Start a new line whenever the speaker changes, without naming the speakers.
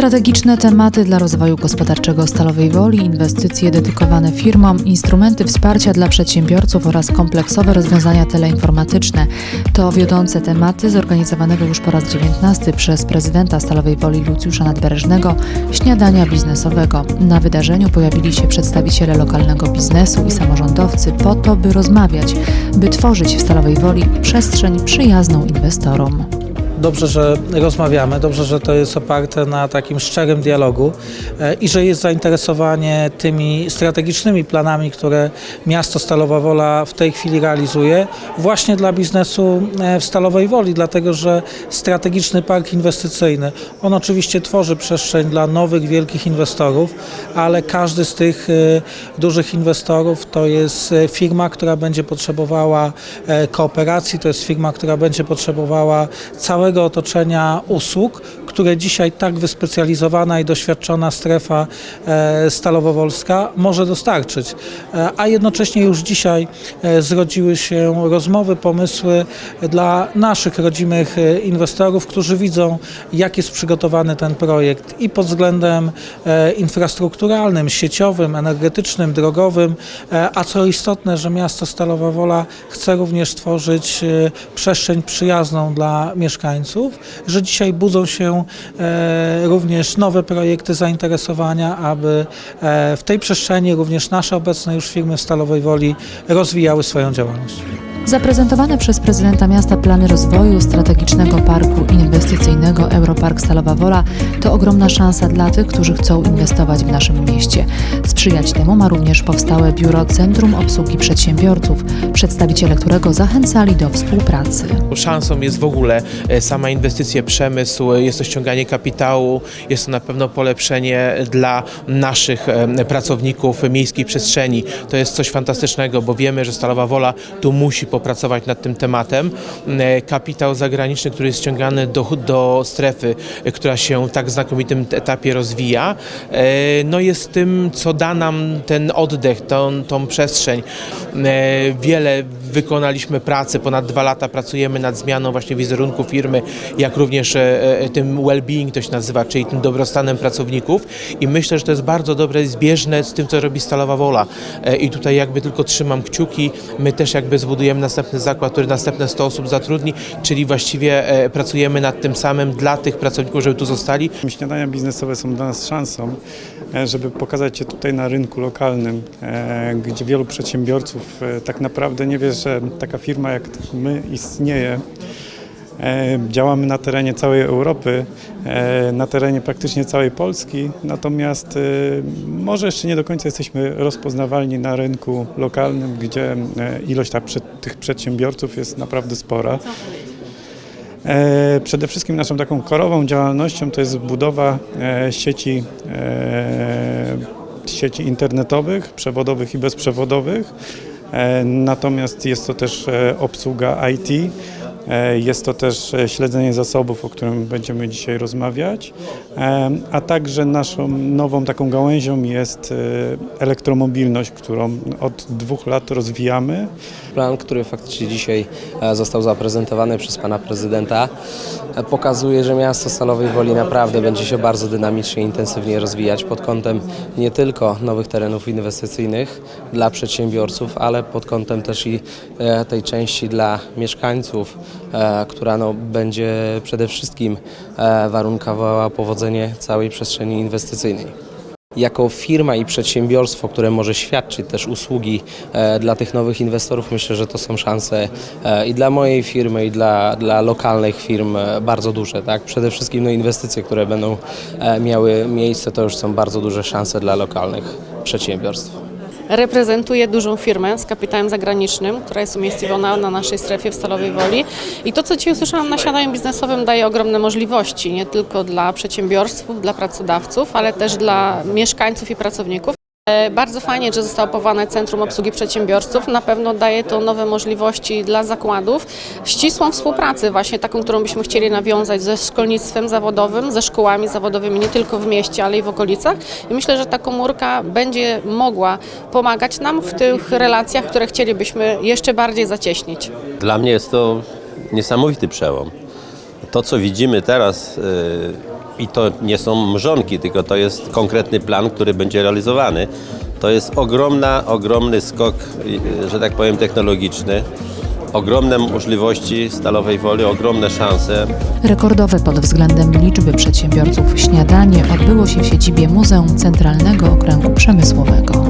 Strategiczne tematy dla rozwoju gospodarczego Stalowej Woli, inwestycje dedykowane firmom, instrumenty wsparcia dla przedsiębiorców oraz kompleksowe rozwiązania teleinformatyczne to wiodące tematy zorganizowanego już po raz 19 przez prezydenta Stalowej Woli Lucjusza Nadbereżnego śniadania biznesowego. Na wydarzeniu pojawili się przedstawiciele lokalnego biznesu i samorządowcy po to, by rozmawiać, by tworzyć w Stalowej Woli przestrzeń przyjazną inwestorom.
Dobrze, że rozmawiamy, dobrze, że to jest oparte na takim szczerym dialogu e, i że jest zainteresowanie tymi strategicznymi planami, które miasto Stalowa Wola w tej chwili realizuje, właśnie dla biznesu e, w Stalowej Woli, dlatego że strategiczny park inwestycyjny, on oczywiście tworzy przestrzeń dla nowych, wielkich inwestorów, ale każdy z tych e, dużych inwestorów to jest firma, która będzie potrzebowała kooperacji, to jest firma, która będzie potrzebowała całego otoczenia usług, które dzisiaj tak wyspecjalizowana i doświadczona strefa e, Stalowo-Wolska może dostarczyć. E, A jednocześnie już dzisiaj e, zrodziły się rozmowy, pomysły dla naszych rodzimych inwestorów, którzy widzą, jak jest przygotowany ten projekt i pod względem infrastrukturalnym, sieciowym, energetycznym, drogowym, a co istotne, że miasto Stalowa Wola chce również tworzyć przestrzeń przyjazną dla mieszkańców, że dzisiaj budzą się e, również nowe projekty zainteresowania, aby e, w tej przestrzeni również nasze obecne już firmy w Stalowej Woli rozwijały swoją działalność.
Zaprezentowane przez prezydenta miasta plany rozwoju strategicznego parku inwestycyjnego Europark Stalowa Wola to ogromna szansa dla tych, którzy chcą inwestować w naszym mieście. Sprzyjać temu ma również powstałe biuro Centrum Obsługi Przedsiębiorców, przedstawiciele którego zachęcali do współpracy.
Szansą jest w ogóle e, sama inwestycja, przemysł, jest to ściąganie kapitału, jest to na pewno polepszenie dla naszych e, pracowników miejskiej przestrzeni. To jest coś fantastycznego, bo wiemy, że Stalowa Wola tu musi popracować nad tym tematem. E, Kapitał zagraniczny, który jest ściągany do, do strefy, e, która się w tak znakomitym etapie rozwija, e, no jest tym, co da nam ten oddech, tą, tą przestrzeń. Wiele wykonaliśmy pracy, ponad dwa lata pracujemy nad zmianą właśnie wizerunku firmy, jak również e, e, tym well-being to się nazywa, czyli tym dobrostanem pracowników. I myślę, że to jest bardzo dobre zbieżne z tym, co robi Stalowa Wola. E, i tutaj jakby tylko trzymam kciuki, my też jakby zbudujemy następny zakład, który następne 100 osób zatrudni, czyli właściwie pracujemy nad tym samym dla tych pracowników, żeby tu zostali.
Śniadania biznesowe są dla nas szansą, żeby pokazać się tutaj na rynku lokalnym, gdzie wielu przedsiębiorców tak naprawdę nie wie, że taka firma jak my istnieje. E, Działamy na terenie całej Europy, e, na terenie praktycznie całej Polski, natomiast e, może jeszcze nie do końca jesteśmy rozpoznawalni na rynku lokalnym, gdzie ilość ta, przed- tych przedsiębiorców jest naprawdę spora. Przede wszystkim naszą taką korową działalnością to jest budowa sieci, sieci internetowych, przewodowych i bezprzewodowych. E, Natomiast jest to też e, obsługa IT, e, jest to też śledzenie zasobów, o którym będziemy dzisiaj rozmawiać, a także naszą nową taką gałęzią jest elektromobilność, którą od dwóch lat rozwijamy.
Plan, który faktycznie dzisiaj e, został zaprezentowany przez pana prezydenta, e, pokazuje, że miasto Stalowej Woli naprawdę będzie się bardzo dynamicznie i intensywnie rozwijać pod kątem nie tylko nowych terenów inwestycyjnych dla przedsiębiorców, ale pod kątem też i e, tej części dla mieszkańców, która no, będzie przede wszystkim warunkowała powodzenie całej przestrzeni inwestycyjnej. Jako firma i przedsiębiorstwo, które może świadczyć też usługi e, dla tych nowych inwestorów, myślę, że to są szanse e, i dla mojej firmy, i dla, dla lokalnych firm e, bardzo duże. Tak? Przede wszystkim no, inwestycje, które będą miały miejsce, to już są bardzo duże szanse dla lokalnych przedsiębiorstw.
Reprezentuję dużą firmę z kapitałem zagranicznym, która jest umiejscowiona na naszej strefie w Stalowej Woli. I to, co dzisiaj usłyszałam na śniadaniu biznesowym, daje ogromne możliwości, nie tylko dla przedsiębiorców, dla pracodawców, ale też dla mieszkańców i pracowników. E, Bardzo fajnie, że zostało powołane Centrum Obsługi Przedsiębiorców. Na pewno daje to nowe możliwości dla zakładów. Ścisłą współpracę, właśnie taką, którą byśmy chcieli nawiązać ze szkolnictwem zawodowym, ze szkołami zawodowymi nie tylko w mieście, ale i w okolicach. I myślę, że ta komórka będzie mogła pomagać nam w tych relacjach, które chcielibyśmy jeszcze bardziej zacieśnić.
Dla mnie jest to niesamowity przełom. To, co widzimy teraz, y, I to nie są mrzonki, tylko to jest konkretny plan, który będzie realizowany. To jest ogromna, ogromny skok, y, że tak powiem, technologiczny. Ogromne możliwości stalowej woli, ogromne szanse.
Rekordowe pod względem liczby przedsiębiorców śniadanie odbyło się w siedzibie Muzeum Centralnego Okręgu Przemysłowego.